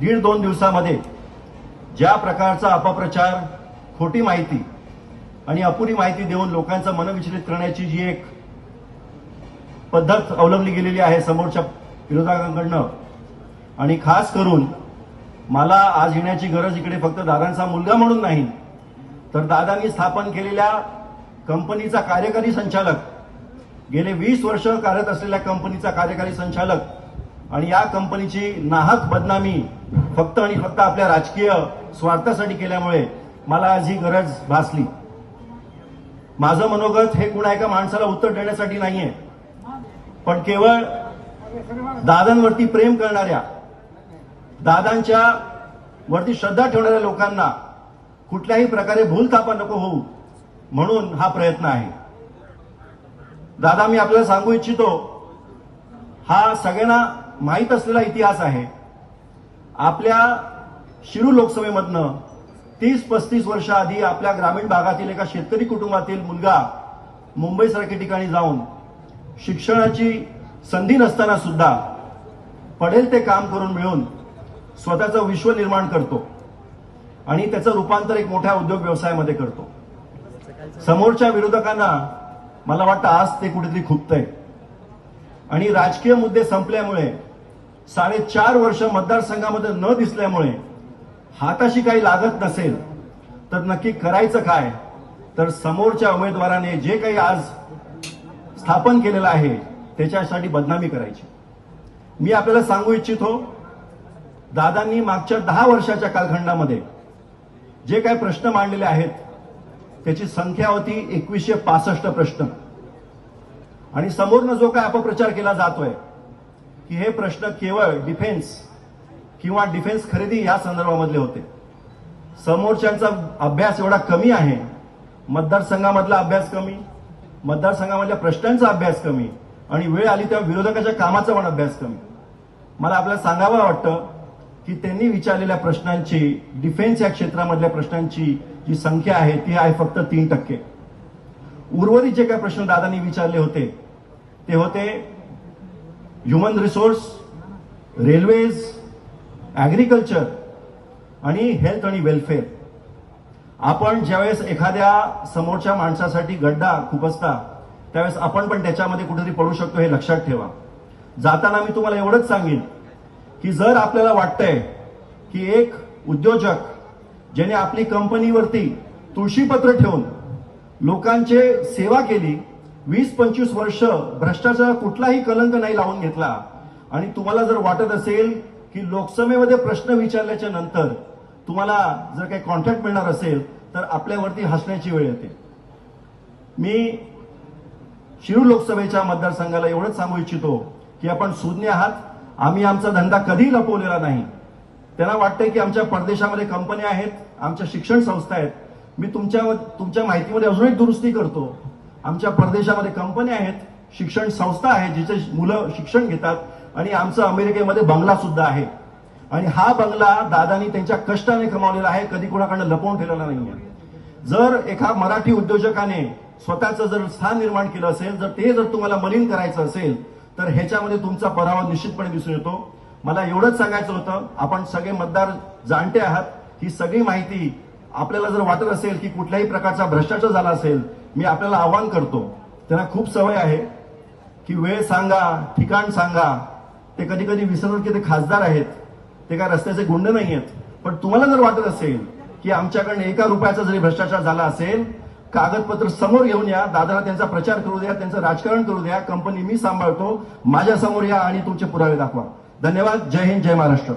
दीड दोन दिवसामध्ये ज्या प्रकारचा अपप्रचार खोटी माहिती आणि अपुरी माहिती देऊन लोकांचं मनविचलित करण्याची जी एक पद्धत अवलंबली गेलेली आहे समोरच्या विरोधकांकडनं आणि खास करून मला आज येण्याची गरज इकडे फक्त दादांचा मुलगा म्हणून नाही तर दादांनी स्थापन केलेल्या कंपनीचा कार्यकारी संचालक गेले वीस वर्ष कार्यरत असलेल्या कंपनीचा कार्यकारी संचालक आणि या कंपनीची नाहक बदनामी फक्त आणि फक्त आपल्या राजकीय स्वार्थासाठी केल्यामुळे मला आज ही गरज भासली. माझं मनोगत हे कुणा एका माणसाला उत्तर देण्यासाठी नाहीये. पण केवळ दादांवरती प्रेम करणाऱ्या दादांच्या वरती श्रद्धा ठेवणाऱ्या लोकांना कुठल्याही प्रकारे भूलथापा नको होऊ म्हणून हा प्रयत्न आहे. दादा मी आपल्याला सांगू इच्छितो हा सगळ्यांना माहीत असलेला इतिहास आहे. आपल्या शिरू लोकसभेमधनं तीस पस्तीस वर्षाआधी आपल्या ग्रामीण भागातील एका शेतकरी कुटुंबातील मुलगा मुंबईसारख्या ठिकाणी जाऊन शिक्षणाची संधी नसताना सुद्धा पडेल ते काम करून मिळून स्वतःचं विश्व निर्माण करतो आणि त्याचं रूपांतर एक मोठ्या उद्योग व्यवसायामध्ये करतो. समोरच्या विरोधकांना मला वाटतं आज ते कुठेतरी खुपतंय. आणि राजकीय मुद्दे संपल्यामुळे साडेचार वर्ष मतदारसंघामध्ये न दिसल्यामुळे हाताशी काही लागत नसेल तर नक्की करायचं काय? तर समोरच्या उमेदवाराने जे काही आज स्थापन केलेलं आहे त्याच्यासाठी बदनामी करायची. मी आपल्याला सांगू इच्छितो दादांनी मागच्या दहा वर्षाच्या कालखंडामध्ये जे काही प्रश्न मांडलेले आहेत त्याची संख्या होती एकवीसशे पासष्ट प्रश्न. आणि समोरनं जो काय अपप्रचार केला जातोय की हे प्रश्न केवळ डिफेन्स किंवा डिफेन्स खरेदी या संदर्भामधले होते. समोरच्यांचा अभ्यास एवढा कमी आहे मतदारसंघामधला अभ्यास कमी मतदारसंघामधल्या प्रश्नांचा अभ्यास कमी आणि वेळ आली तेव्हा विरोधकाच्या कामाचा पण अभ्यास कमी. मला आपल्याला सांगावं वाटतं की त्यांनी विचारलेल्या प्रश्नांची डिफेन्स या क्षेत्रामधल्या प्रश्नांची जी संख्या आहे ती आहे फक्त तीन टक्के. उर्वरित जे काही प्रश्न दादांनी विचारले होते ते होते ह्युमन रिसोर्स रेल्वेज ॲग्रिकल्चर आणि हेल्थ आणि वेलफेअर आपण ज्यावेळेस एखाद्या समोरच्या माणसासाठी गड्डा खुपसता त्यावेळेस आपण पण त्याच्यामध्ये कुठेतरी पडू शकतो हे लक्षात ठेवा. जाताना मी तुम्हाला एवढंच सांगेन की जर आपल्याला वाटतंय की एक उद्योजक ज्याने आपली कंपनीवरती तुळशीपत्र ठेवून लोकांचे सेवा केली वीस पंचवीस वर्ष भ्रष्टाचार कुठलाही कलंक नाही लावून घेतला. आणि तुम्हाला जर वाटत असेल की लोकसभेमध्ये प्रश्न विचारल्याच्या नंतर तुम्हाला जर काही कॉन्ट्रॅक्ट मिळणार असेल तर आपल्यावरती हसण्याची वेळ येते. मी शिरूर लोकसभेच्या मतदारसंघाला एवढंच सांगू इच्छितो की आपण सुज्ञ आहात. आम्ही आमचा धंदा कधी लपवलेला नाही. त्यांना वाटतंय की आमच्या परदेशामध्ये कंपन्या आहेत आमच्या शिक्षण संस्था आहेत. मी तुमच्या तुमच्या माहितीमध्ये अजून एक दुरुस्ती करतो. आमच्या परदेशामध्ये कंपन्या आहेत शिक्षण संस्था आहेत जिचे मुलं शिक्षण घेतात आणि आमचं अमेरिकेमध्ये बंगला सुद्धा आहे. आणि हा बंगला दादानी त्यांच्या कष्टाने कमावलेला आहे कधी कोणाकडनं लपवून ठेवलेला नाहीये. जर एका मराठी उद्योजकाने स्वतःचं जर स्थान निर्माण केलं असेल जर ते जर तुम्हाला मलिन करायचं असेल तर ह्याच्यामध्ये तुमचा पराभव निश्चितपणे दिसून येतो. मला एवढंच सांगायचं होतं आपण सगळे मतदार जाणते आहात. ही सगळी माहिती आपल्याला जर वाटत असेल की कुठल्याही प्रकारचा भ्रष्टाचार झाला असेल मी आपल्याला आवाहन करतो त्यांना खूप सवय आहे की वेळ सांगा ठिकाण सांगा. ते कधी कधी विसरतात की ते खासदार आहेत. ते काय रस्त्याचे गुंड नाही आहेत. पण तुम्हाला जर वाटत असेल की आमच्याकडनं एका रुपयाचा जरी भ्रष्टाचार झाला असेल कागदपत्र समोर घेऊन या दादाला त्यांचा प्रचार करू द्या त्यांचं राजकारण करू द्या कंपनी मी सांभाळतो माझ्यासमोर या आणि तुमचे पुरावे दाखवा. धन्यवाद. जय हिंद जय महाराष्ट्र.